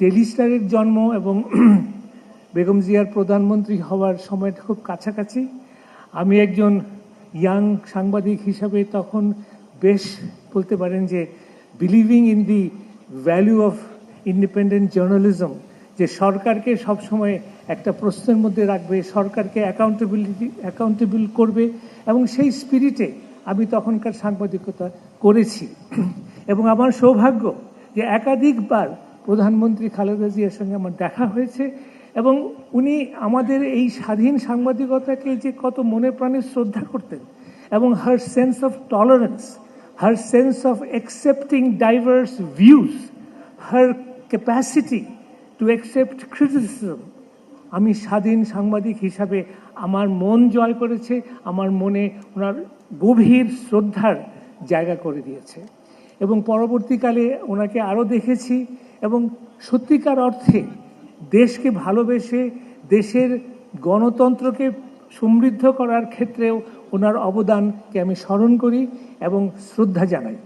টেলিস্টারের জন্ম এবং বেগম জিয়ার প্রধানমন্ত্রী হওয়ার সময়টা খুব কাছাকাছি। আমি একজন ইয়াং সাংবাদিক হিসাবে তখন বেশ বলতে পারেন যে believing in the value of independent journalism যে সরকারকে সবসময় একটা প্রশ্নের মধ্যে রাখবে, সরকারকে অ্যাকাউন্টেবিলিটি অ্যাকাউন্টেবল করবে এবং সেই স্পিরিটে আমি তখনকার সাংবাদিকতা করেছি। এবং আমার সৌভাগ্য যে একাধিকবার প্রধানমন্ত্রী খালেদা জিয়ার সঙ্গে আমার দেখা হয়েছে এবং উনি আমাদের এই স্বাধীন সাংবাদিকতাকে যে কত মনে প্রাণে শ্রদ্ধা করতেন এবং her sense of tolerance her sense of accepting diverse views her capacity to accept criticism আমি স্বাধীন সাংবাদিক হিসাবে আমার মন জয় করেছে, আমার মনে ওনার গভীর শ্রদ্ধার জায়গা করে দিয়েছে। এবং পরবর্তীকালে ওনাকে আরও দেখেছি এবং সত্যিকার অর্থে দেশকে ভালোবেসে দেশের গণতন্ত্রকে সমৃদ্ধ করার ক্ষেত্রেও ওনার অবদানকে আমি স্মরণ করি এবং শ্রদ্ধা জানাই।